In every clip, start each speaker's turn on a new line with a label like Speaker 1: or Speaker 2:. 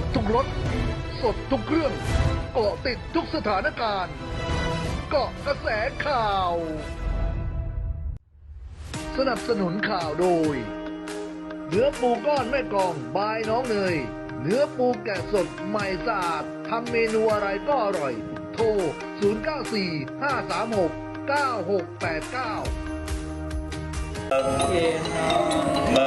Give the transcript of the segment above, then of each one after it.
Speaker 1: บทุกรถ สดทุกเรื่องเกาะติดทุกสถานการณ์ เกาะกระแสข่าว สนับสนุนข่าวโดย เนื้อปูก้อนแม่กองบายน้องเนย เนื้อปูแกะสดใหม่สะอาดทำเมนูอะไรก็อร่อย โทร 094 536 9689
Speaker 2: ม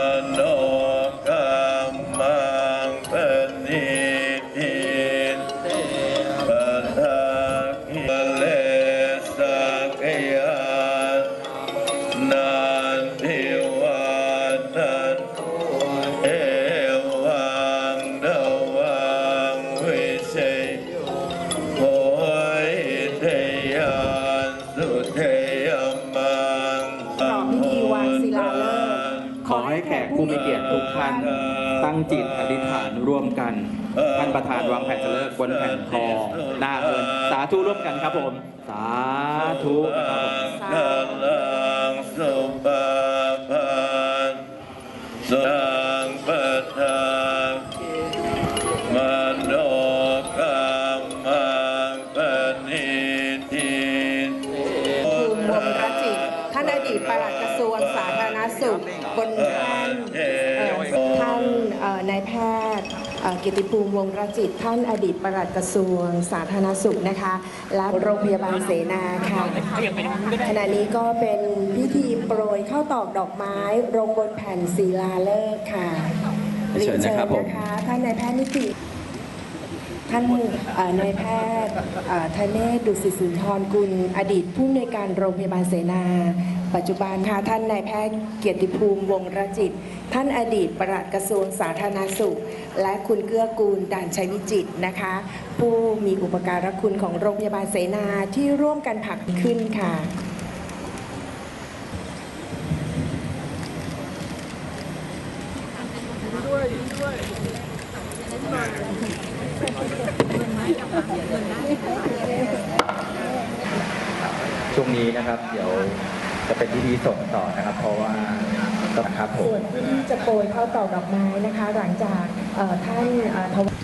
Speaker 2: เทยมัง
Speaker 3: ต่อพิธีวางศิลาฤกษ์
Speaker 4: ขอให้แขกผู้มีเกียรติทุกท่านตั้งจิตอธิษฐานร่วมกัน ท่านประธานวางแผ่นเจริกบนแผ่นทองหน้าเอินสาธุร่วมกันครับผม สาธุนะครับ
Speaker 3: วงศ์รจิตท่านอดีตปลัดกระทรวงสาธารณสุขบนท่านท่านนายแพทย์เกียรติภูมิวงศ์รจิต ท่านอดีตปลัดกระทรวงสาธารณสุขนะคะ และโรงพยาบาลเสนาค่ะขณะนี้ก็เป็นพิธีโปรยข้าวตอกดอกไม้ลงบนแผ่นศิลาฤกษ์ค่ะ
Speaker 4: เชิญนะครับผม
Speaker 3: นะคะท่านนายแพทย์นิติ ท่านนายแพทย์เอ่อธเนศดุสิตสุนทรกุล อดีตผู้อำนวยการโรงพยาบาลเสนา ปัจจุบันค่ะท่านนายแพทย์เกียรติภูมิวงรจิต ท่านอดีตปลัดกระทรวงสาธารณสุข และคุณเกื้อกูลด่านชัยวิจิตนะคะ ผู้มีอุปการะคุณของโรงพยาบาลเสนาที่ร่วมกันผลักขึ้นค่ะ
Speaker 4: ช่วงนี้นะครับ เดี๋ยวจะเป็นพิธีส่งต่อนะครับ เพราะว่าต้องครับผ
Speaker 3: ส่วนที่จะโปรยข้าวตอกดอกไม้นะคะ หลังจากท่านเอ่อถวาย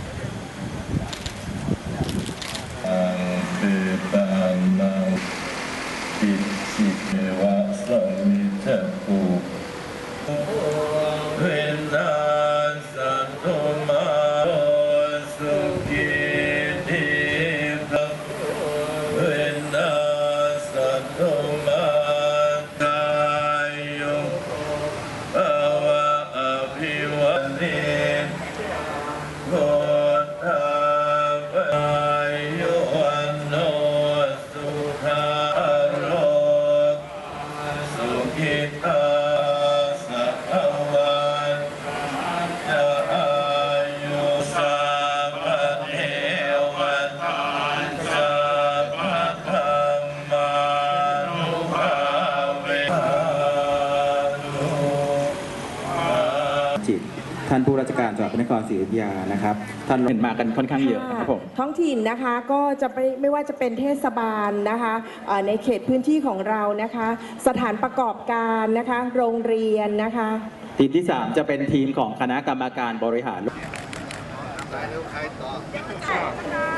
Speaker 2: อังเปปังมังปิสิเทวะสมิเทภู สุขิ ท่าน
Speaker 4: ผู้ราชการจังหวัดพระนครศรีอยุธยานะครับ ท่านเห็นมากันค่อนข้างเยอะนะครับผม
Speaker 3: ท้องถิ่นนะคะก็จะไม่ไม่ว่าจะเป็นเทศบาลนะคะเอ่อในเขตพื้นที่ของเรานะคะ สถานประกอบการนะคะ โรงเรียนนะคะ
Speaker 4: ทีมที่ 3 จะเป็นทีมของคณะกรรมการบริหาร
Speaker 5: ครับขอ